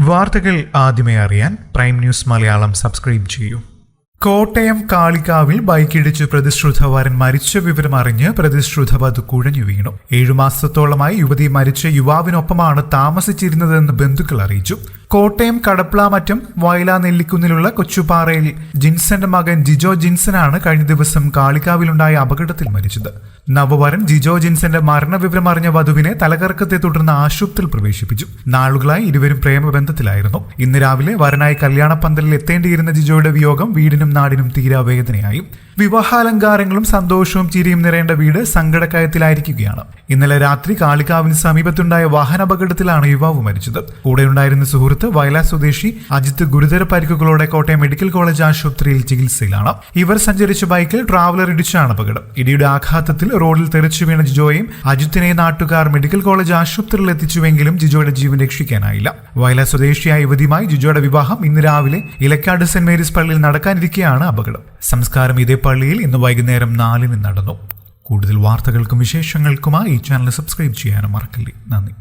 വാർത്തകൾ ആദ്യമേ അറിയാൻ പ്രൈം ന്യൂസ് മലയാളം സബ്സ്ക്രൈബ് ചെയ്യൂ. കോട്ടയം കാളികാവിൽ ബൈക്കിടിച്ച് പ്രതിശ്രുത വരൻ മരിച്ച വിവരം അറിഞ്ഞ് പ്രതിശ്രുത വധു കുഴഞ്ഞു വീണു. ഏഴു മാസത്തോളമായി യുവതി മരിച്ച യുവാവിനൊപ്പമാണ് താമസിച്ചിരുന്നതെന്ന് ബന്ധുക്കൾ അറിയിച്ചു. കോട്ടയം കടപ്ലാമറ്റം വയലാ നെല്ലിക്കുന്നിലുള്ള കൊച്ചുപാറയിൽ ജിൻസന്റെ മകൻ ജിജോ ജിൻസനാണ് കഴിഞ്ഞ ദിവസം കാളികാവിലുണ്ടായ അപകടത്തിൽ മരിച്ചത്. നവവരൻ ജിജോ ജിൻസന്റെ മരണവിവരം അറിഞ്ഞ വധുവിനെ തലകറക്കത്തെ തുടർന്ന് ആശുപത്രിയിൽ പ്രവേശിപ്പിച്ചു. നാളുകളായി ഇരുവരും പ്രേമബന്ധത്തിലായിരുന്നു. ഇന്ന് രാവിലെ വരനായി കല്യാണപ്പന്തലിൽ എത്തേണ്ടിയിരുന്ന ജിജോയുടെ വിയോഗം വീടിനും നാടിനും തീരാ വേദനയായി. വിവാഹാലങ്കാരങ്ങളും സന്തോഷവും ചിരിയും നിറയേണ്ട വീട് സങ്കടക്കയത്തിലായിരിക്കുകയാണ്. ഇന്നലെ രാത്രി കാളികാവിന് സമീപത്തുണ്ടായ വാഹനാപകടത്തിലാണ് യുവാവ് മരിച്ചത്. കൂടെയുണ്ടായിരുന്ന സുഹൃത്ത് വയലാ സ്വദേശി അജിത്ത് ഗുരുതര പരിക്കുകളോടെ കോട്ടയം മെഡിക്കൽ കോളേജ് ആശുപത്രിയിൽ ചികിത്സയിലാണ്. ഇവർ സഞ്ചരിച്ച ബൈക്കിൽ ട്രാവലർ ഇടിച്ചാണ് അപകടം. ഇടിയുടെ ആഘാതത്തിൽ റോഡിൽ തെറിച്ചു വീണ ജിജോയും അജിത്തിനെ നാട്ടുകാർ മെഡിക്കൽ കോളേജ് ആശുപത്രിയിൽ എത്തിച്ചുവെങ്കിലും ജിജോയുടെ ജീവൻ രക്ഷിക്കാനായില്ല. വയലാ സ്വദേശിയായ യുവതിയുമായി ജിജോയുടെ വിവാഹം ഇന്ന് രാവിലെ ഇലക്കാട് സെന്റ് മേരീസ് പള്ളിയിൽ നടക്കാനിരിക്കെയാണ് അപകടം. സംസ്കാരം ഇതേ പള്ളിയിൽ ഇന്ന് വൈകുന്നേരം നാലിന് നടന്നു. കൂടുതൽ വാർത്തകൾക്കും വിശേഷങ്ങൾക്കുമായി ഈ ചാനൽ സബ്സ്ക്രൈബ് ചെയ്യാനും മറക്കല്ലേ. നന്ദി.